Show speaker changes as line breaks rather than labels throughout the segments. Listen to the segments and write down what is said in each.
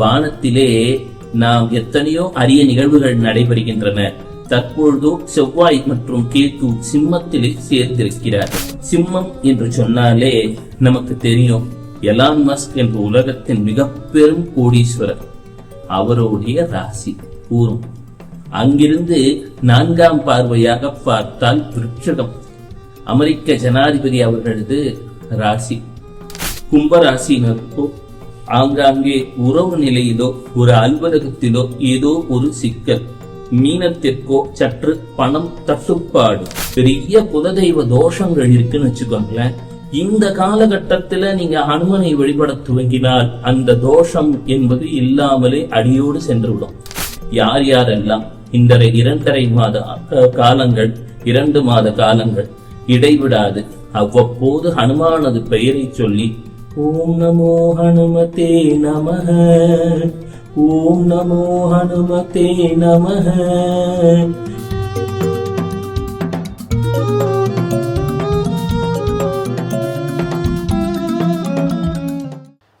வானத்திலே நாம் எத்தனையோ அரிய நிகழ்வுகள் நடைபெறுகின்றன. தற்பொழுதோ செவ்வாய் மற்றும் கேத்து சிம்மத்திலே சேர்ந்திருக்கிறார். சிம்மம் என்று சொன்னாலே நமக்கு தெரியும் எலான் மஸ்க் என்ற உலகத்தின் மிக பெரும் கோடீஸ்வரர். அவருடைய ராசி கூறும் அங்கிருந்து நான்காம் பார்வையாக பார்த்தால் விருட்சகம். அமெரிக்க ஜனாதிபதி அவர்களது ராசி. கும்பராசினருக்கோ ஆங்காங்கே உறவு நிலையிலோ ஒரு அலுவலகத்திலோ ஏதோ ஒரு சிக்கல். மீனத்திற்கோ சற்று பணம் தட்டுப்பாடு. பெரிய குலதெய்வ தோஷங்கள் இருக்குன்னு வச்சுக்கோங்களேன். இந்த காலகட்டத்துல நீங்க ஹனுமனை வழிபட துவங்கினால் அந்த தோஷம் என்பது இல்லாமலே அடியோடு சென்றுவிடும். யார் யாரெல்லாம் இந்த இரண்டரை மாத காலங்கள் இரண்டு மாத காலங்கள் இடைவிடாது அவ்வப்போது ஹனுமானது பெயரை சொல்லி ஓம் நமோ ஹனுமதே நமஹ. ஓம் நமோ ஹனுமதே நமஹ.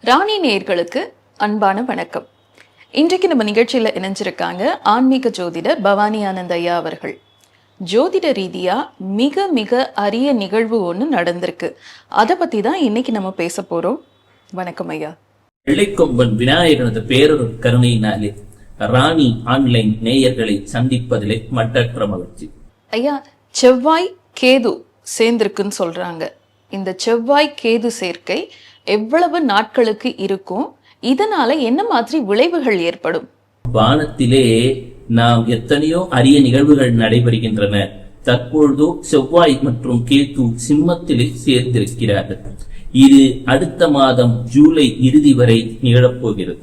ராணி நேர்களுக்கு அன்பான வணக்கம். இன்றைக்கு நம்ம நிகழ்ச்சியில் இணைஞ்சிருக்காங்க ஆன்மீக ஜோதிடர் பவானி ஆனந்த் ஐயா அவர்கள். ஜோதிட ரீதியா மிக மிக அரிய நிகழ்வு ஒன்று நடந்திருக்கு. அதை பத்தி தான் இன்னைக்கு நம்ம பேச போறோம். வணக்கம் ஐயா.
வெள்ளைக்கொம்பன் விநாயகனது பேரொரு கருணையினாலே ராணி ஆன்லைன் நேயர்களை சந்திப்பதிலே மட்டற்ற மகிழ்ச்சி.
ஐயா செவ்வாய் கேது சேர்ந்திருக்குன்னு சொல்றாங்க. இந்த செவ்வாய் கேது சேர்க்கை எவ்வளவு நாட்களுக்கு இருக்கும்? இதனால என்ன மாதிரி விளைவுகள் ஏற்படும்?
வானத்திலே நாம் எத்தனையோ அரிய நிகழ்வுகள் நடைபெறுகின்றன. தற்பொழுதோ செவ்வாய் மற்றும் கேத்து சிம்மத்திலே சேர்ந்திருக்கிறார்கள். இது அடுத்த மாதம் ஜூலை இறுதி வரை நிகழப்போகிறது.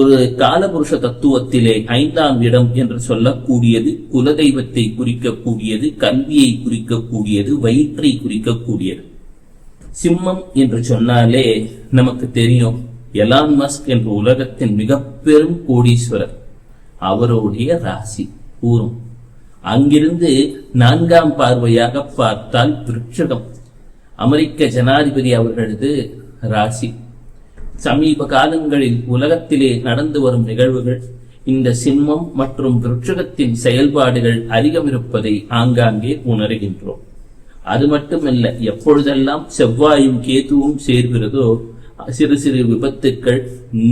ஒரு காலபுருஷ தத்துவத்திலே ஐந்தாம் இடம் என்று சொல்லக்கூடியது குலதெய்வத்தை குறிக்கக்கூடியது கல்வியை குறிக்கக்கூடியது வயிற்றை குறிக்கக்கூடியது. சிம்மம் என்று சொன்னாலே நமக்கு தெரியும். எலான் மஸ்க் என்ற உலகத்தின் மிக பெரும் கோடீஸ்வரர். அவருடைய ராசி கூறும் அங்கிருந்து நான்காம் பார்வையாக பார்த்தால் விருட்சகம். அமெரிக்க ஜனாதிபதி அவர்களது ராசி. சமீப காலங்களில் உலகத்திலே நடந்து வரும் நிகழ்வுகள் இந்த சிம்மம் மற்றும் விருட்சகத்தின் செயல்பாடுகள் அதிகம் இருப்பதை ஆங்காங்கே உணர்கின்றோம். அது மட்டுமல்ல எப்பொழுதெல்லாம் செவ்வாயும் கேதுவும் சேர்கிறதோ சிறு சிறு விபத்துக்கள்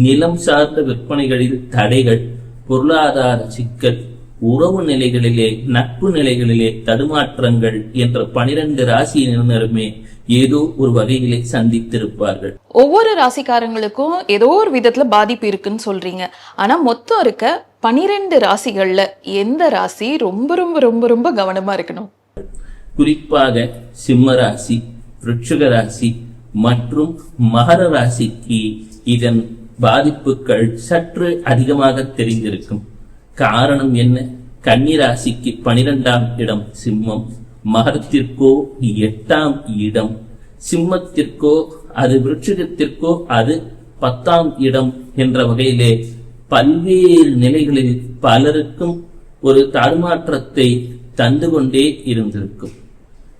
நிலம் சார்ந்த விற்பனைகளில் தடைகள் பொருளாதார சிக்கல் உறவு நிலைகளிலே நட்பு நிலைகளிலே தடுமாற்றங்கள் என்ற பனிரெண்டு ராசியினருமே ஏதோ ஒரு வகையிலே சந்தித்திருப்பார்கள்.
ஒவ்வொரு ராசிக்காரங்களுக்கும் ஏதோ ஒரு விதத்துல பாதிப்பு இருக்குன்னு சொல்றீங்க. ஆனா மொத்தம் இருக்க பனிரெண்டு ராசிகள்ல எந்த ராசி ரொம்ப ரொம்ப ரொம்ப ரொம்ப கவனமா இருக்கணும்?
குறிப்பாக சிம்ம ராசி விருட்சிக ராசி மற்றும் மகர ராசிக்கு இதன் பாதிப்புகள் சற்று அதிகமாக தெரிந்திருக்கும். காரணம் என்ன? கன்னிராசிக்கு பனிரெண்டாம் இடம் சிம்மம். மகத்திற்கோ எட்டாம் இடம் சிம்மத்திற்கோ அது விருட்சகத்திற்கோ அது பத்தாம் இடம் என்ற வகையிலே பல்வேறு நிலைகளில் பலருக்கும் ஒரு தடுமாற்றத்தை தந்து கொண்டே இருந்திருக்கும்.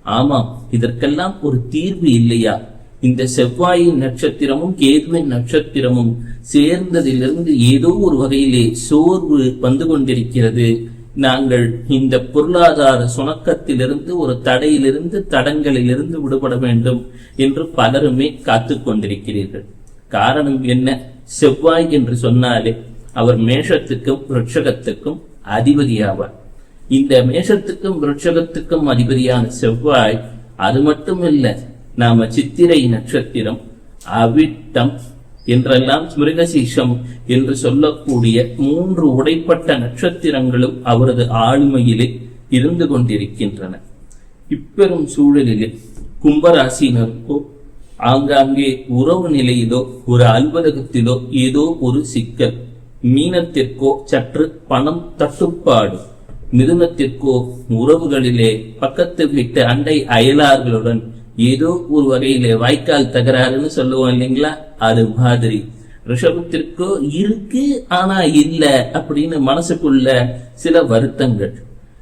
ஆமாம் இதற்கெல்லாம் ஒரு தீர்வு இல்லையா? இந்த செவ்வாயின் நட்சத்திரமும் கேதுவின் நட்சத்திரமும் சேர்ந்ததிலிருந்து ஏதோ ஒரு வகையிலே சோர்வு வந்து கொண்டிருக்கிறது. நாங்கள் இந்த பொருளாதார சுணக்கத்திலிருந்து ஒரு தடையிலிருந்து தடங்களிலிருந்து விடுபட வேண்டும் என்று பலருமே காத்து கொண்டிருக்கிறீர்கள். காரணம் என்ன? செவ்வாய் என்று சொன்னாலே அவர் மேஷத்துக்கும் விருட்சகத்துக்கும் அதிபதியாவார். இந்த மேஷத்துக்கும் விருட்சகத்துக்கும் அதிபதியான செவ்வாய் அது மட்டுமில்ல நாம சித்திரை நட்சத்திரம் அவிட்டம் என்றெல்லாம் மிருகசீஷம் என்று சொல்லக்கூடிய மூன்று உடைப்பட்ட நட்சத்திரங்களும் அவரது ஆளுமையிலே இருந்து கொண்டிருக்கின்றன. இப்பெரும் சூழலிலே கும்பராசினருக்கோ ஆங்காங்கே உறவு நிலையிலோ ஒரு அலுவலகத்திலோ ஏதோ ஒரு சிக்கல். மீனத்திற்கோ சற்று பணம் தட்டுப்பாடு. மிதுனத்திற்கோ உறவுகளிலே பக்கத்து வீட்டு அண்டை அயலார்களுடன் ஏதோ ஒரு வகையிலே வாய்க்கால் தகராறுன்னு சொல்லுவோம் இல்லைங்களா? அது மாதிரி. ரிஷபத்திற்கோ இருக்கு ஆனா இல்ல அப்படின்னு மனசுக்குள்ள சில வருத்தங்கள்.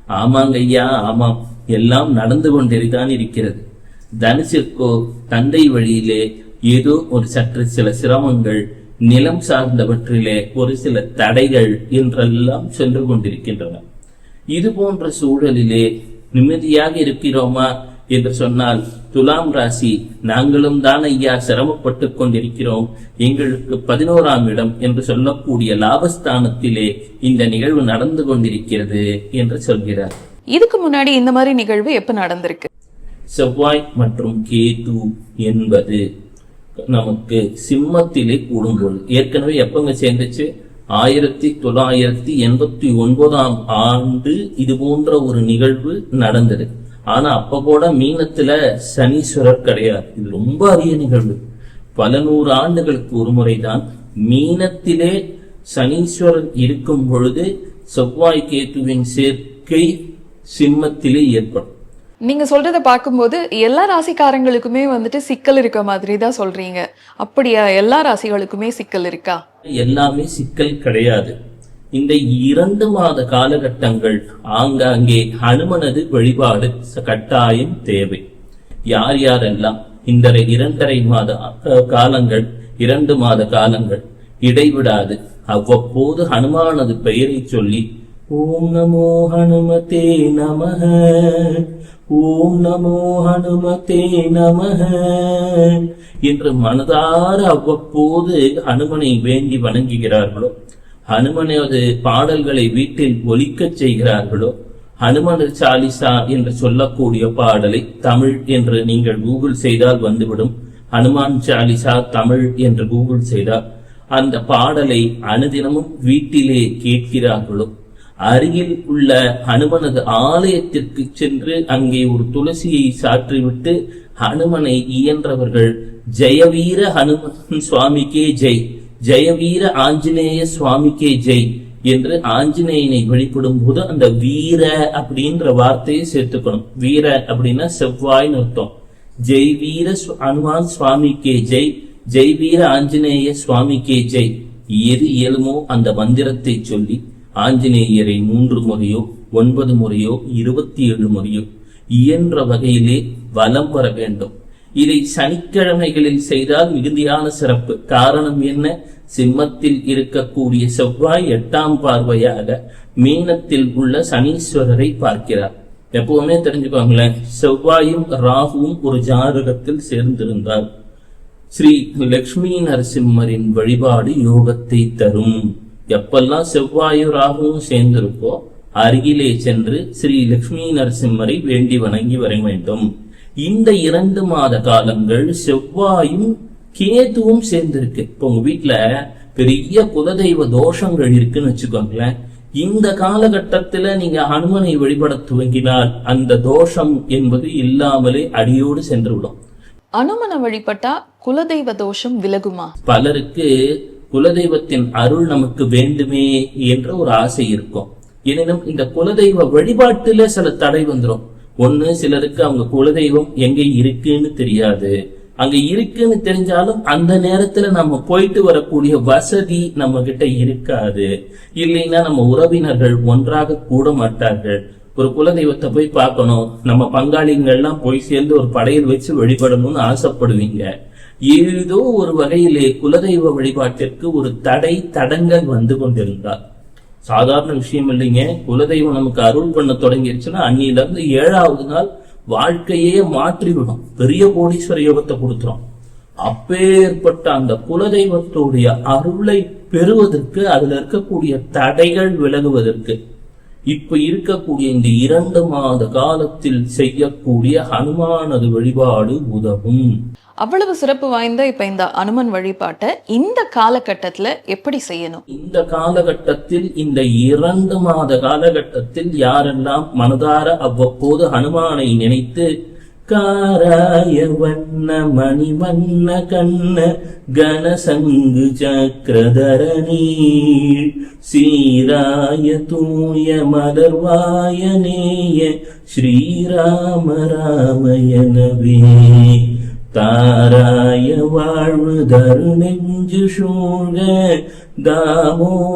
ஆமாங்க ஐயா ஆமாம். எல்லாம் நடந்து கொண்டேதான் இருக்கிறது. தனுசிற்கோ தந்தை வழியிலே ஏதோ ஒரு சற்று சில சிரமங்கள் நிலம் சார்ந்தவற்றிலே ஒரு சில தடைகள் என்றெல்லாம் சென்று கொண்டிருக்கின்றன. இது போன்ற சூழலிலே நிம்மதியாக இருக்கிறோமா என்று சொன்னால் துலாம் ராசி நாங்களும் தான் ஐயா சிரமப்பட்டு கொண்டிருக்கிறோம். எங்களுக்கு பதினோராம் இடம் என்று சொல்லக்கூடிய லாபஸ்தானத்திலே இந்த நிகழ்வு நடந்து கொண்டிருக்கிறது என்று சொல்கிறார்.
இதுக்கு முன்னாடி இந்த மாதிரி நிகழ்வு எப்ப நடந்திருக்கு?
செவ்வாய் மற்றும் கேது என்பது நமக்கு சிம்மத்திலே கூடும்பொழுது ஏற்கனவே எப்பங்க சேர்ந்துச்சு? ஆயிரத்தி தொள்ளாயிரத்தி எண்பத்தி ஒன்பதாம் ஆண்டு இது போன்ற ஒரு நிகழ்வு நடந்தது. ஆனா அப்ப கூட மீனத்துல சனீஸ்வரர் கிடையாது. இது ரொம்ப அரிய நிகழ்வு. பல நூறு ஆண்டுகளுக்கு ஒரு முறைதான் மீனத்திலே சனீஸ்வரர் இருக்கும் பொழுது செவ்வாய் கேத்துவின் சேர்க்கை சிம்மத்திலே ஏற்படும்.
நீங்க சொல்றத பார்க்கும்போது எல்லா ராசிக்காரங்களுக்குமே வந்துட்டு சிக்கல் இருக்க மாதிரி தான் சொல்றீங்க. அப்படியா? எல்லா ராசிகளுக்குமே சிக்கல் இருக்கா?
எல்லாமே சிக்கல் கிடையாது. இந்த இரண்டு மாத காலகட்டங்கள் ஆங்காங்கே ஹனுமனது வழிபாடு கட்டாயம் தேவை. யார் யாரெல்லாம் இந்த இரண்டரை மாத காலங்கள் இரண்டு மாத காலங்கள் இடைவிடாது அவ்வப்போது ஹனுமானது பெயரை சொல்லி ஓம் நமோ ஹனுமதே நமக ஓம் நமோ ஹனுமதே நமக என்று மனதார அவ்வப்போது ஹனுமனை வேண்டி வணங்குகிறார்களோ ஹனுமனது பாடல்களை வீட்டில் ஒலிக்கச் செய்கிறார்களோ? ஹனுமன் சாலிசா என்று சொல்லக்கூடிய பாடலை தமிழ் என்று நீங்கள் கூகுள் செய்தால் வந்துவிடும். ஹனுமான் சாலிசா தமிழ் என்று கூகுள் செய்தால் அந்த பாடலை அனுதினமும் வீட்டிலே கேட்கிறார்களோ? அருகில் உள்ள ஹனுமனது ஆலயத்திற்கு சென்று அங்கே ஒரு துளசியை சாற்றிவிட்டு ஹனுமனை இயன்றவர்கள் ஜெயவீர ஹனுமன் சுவாமிக்கே ஜெய்! ஜெயவீர ஆஞ்சநேய சுவாமிக்கே ஜெய் என்று ஆஞ்சநேயனை வழிபடும் போது அந்த வீர அப்படின்ற வார்த்தையை சேர்த்துக்கணும். வீர அப்படின்னா செவ்வாய்னு அர்த்தம். ஜெய் வீர அனுமான் சுவாமிக்கே ஜெய் ஜெய் வீர ஆஞ்சநேய சுவாமிக்கே ஜெய். எது இயலுமோ அந்த மந்திரத்தை சொல்லி ஆஞ்சநேயரை மூன்று முறையோ ஒன்பது முறையோ இருபத்தி ஏழு முறையோ இயன்ற வகையிலே வலம் வர வேண்டும். இதை சனிக்கிழமைகளில் செய்தால் மிகுதியான சிறப்பு. காரணம் என்ன? சிம்மத்தில் இருக்கக்கூடிய செவ்வாய் எட்டாம் பார்வையாக மீனத்தில் உள்ள சனீஸ்வரரை பார்க்கிறார். எப்பவுமே தெரிஞ்சுக்கோங்களேன் செவ்வாயும் ராகுவும் ஒரு ஜாதகத்தில் சேர்ந்திருந்தார் ஸ்ரீ லக்ஷ்மி நரசிம்மரின் வழிபாடு யோகத்தை தரும். எப்பெல்லாம் செவ்வாயும் ராகுவும் சேர்ந்திருக்கோ அருகிலே சென்று ஸ்ரீ லக்ஷ்மி நரசிம்மரை வேண்டி வணங்கி வர வேண்டும். இந்த இரண்டு மாத காலங்கள் செவ்வாயும் கேதுவும் சேர்ந்திருக்கு. இப்போ உங்க வீட்டுல பெரிய குலதெய்வ தோஷங்கள் இருக்குன்னு வச்சுக்கோங்களேன். இந்த காலகட்டத்துல நீங்க ஹனுமனை வழிபட துவங்கினால் அந்த தோஷம் என்பது இல்லாமலே அடியோடு சென்று விடும்
அனுமனை வழிபட்டா குலதெய்வ தோஷம் விலகுமா?
பலருக்கு குலதெய்வத்தின் அருள் நமக்கு வேண்டுமே என்ற ஒரு ஆசை இருக்கும். எனினும் இந்த குலதெய்வ வழிபாட்டுல சில தடை வந்துரும். ஒண்ணு சிலருக்கு அவங்க குலதெய்வம் எங்க இருக்குன்னு தெரியாது. அங்க இருக்குன்னு தெரிஞ்சாலும் அந்த நேரத்துல நம்ம போயிட்டு வரக்கூடிய வசதி நம்ம கிட்ட இருக்காது. இல்லைன்னா நம்ம உறவினர்கள் ஒன்றாக கூட மாட்டார்கள். ஒரு குலதெய்வத்தை போய் பார்க்கணும். நம்ம பங்காளிங்கள்லாம் போய் சேர்ந்து ஒரு படையல் வச்சு வழிபடணும்னு ஆசைப்படுவீங்க. ஏதோ ஒரு வகையிலே குலதெய்வ வழிபாட்டிற்கு ஒரு தடை தடங்கள் வந்து கொண்டிருந்தார் சாதாரண விஷயம் இல்லைங்க. குலதெய்வம் நமக்கு அருள் பண்ண தொடங்கிருச்சுன்னா அன்னியில இருந்து ஏழாவது நாள் வாழ்க்கையே மாற்றிவிடும். பெரிய கோடீஸ்வர யோகத்தை கொடுத்துரும். அப்பேற்பட்ட அந்த குலதெய்வத்துடைய அருளை பெறுவதற்கு அதுல இருக்கக்கூடிய தடைகள் விலகுவதற்கு இப்ப இருக்கக்கூடிய இந்த இரண்டு மாத காலத்தில் செய்யக்கூடிய ஹனுமானது வழிபாடு உதவும்.
அவ்வளவு சிறப்பு வாய்ந்த இப்ப இந்த அனுமன் வழிபாட்டை இந்த காலகட்டத்துல எப்படி செய்யணும்?
இந்த காலகட்டத்தில் இந்த இரண்டு மாத காலகட்டத்தில் யாரெல்லாம் மனதார அவ்வப்போது ஹனுமானை நினைத்து காராய வண்ண மணி வண்ண கண்ண கனசங்கு சக்கரதர நீள் சீராய தூய மலர்வாய நேய ஸ்ரீராம ராமயனவே தாராய வாழ்வு தரு நெஞ்சு சூழ்க தாமோதராய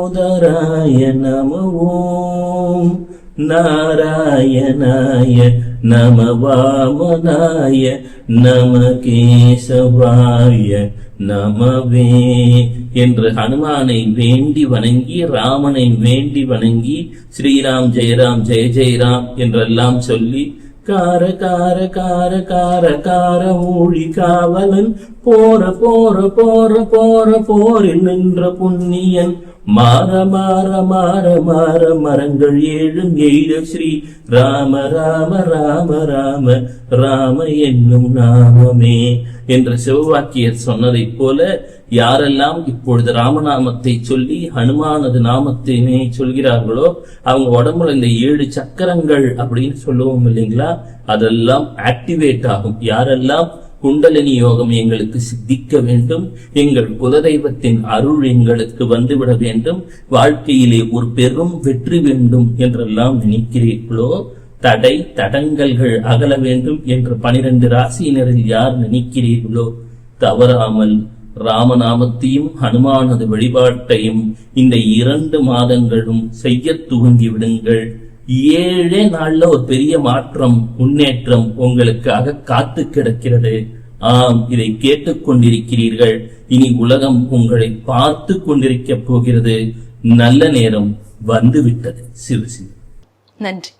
நம வாமனாய நம கேசவாய நமவே என்று ஹனுமானை வேண்டி வணங்கி ராமனை வேண்டி வணங்கி ஸ்ரீராம் ஜெயராம் ஜெய ஜெயராம் என்றெல்லாம் சொல்லி கார கார கார கார கார ஊழி காவலன் போற போற போற போற போரில் நின்ற புண்ணியன் மாற மாற மாற மாற மரங்கள் ஏழும் எய்த ஸ்ரீ ராம ராம ராம ராம ராம என்னும் நாமமே என்று சிவவாக்கியர் சொன்னதைப் போல யாரெல்லாம் இப்பொழுது ராமநாமத்தை சொல்லி ஹனுமானது நாமத்தினை சொல்கிறார்களோ அவங்க உடம்புல இந்த ஏழு சக்கரங்கள் அப்படின்னு சொல்லுவோம் இல்லைங்களா? அதெல்லாம் ஆக்டிவேட் ஆகும். யாரெல்லாம் குண்டலினி யோகம் எங்களுக்கு சித்திக்க வேண்டும். எங்கள் குலதெய்வத்தின் அருள் எங்களுக்கு வந்துவிட வேண்டும். வாழ்க்கையிலே ஒரு பெரும் வெற்றி வேண்டும் என்றெல்லாம் நினைக்கிறீர்களோ? தடை தடங்கல்கள் அகல வேண்டும் என்று பனிரெண்டு ராசியினரில் யார் நினைக்கிறீர்களோ? தவறாமல் ராமநாமத்தையும் ஹனுமானது வழிபாட்டையும் இந்த இரண்டு மாதங்களும் செய்ய துவங்கி விடுங்கள் ஏழே நாள்ல ஒரு பெரிய மாற்றம் முன்னேற்றம் உங்களுக்காக காத்து கிடக்கிறது. ஆம் இதை கேட்டுக்கொண்டிருக்கிறீர்கள். இனி உலகம் உங்களை பார்த்து கொண்டிருக்க போகிறது. நல்ல நேரம் வந்துவிட்டது சிறு சிறு
நன்றி.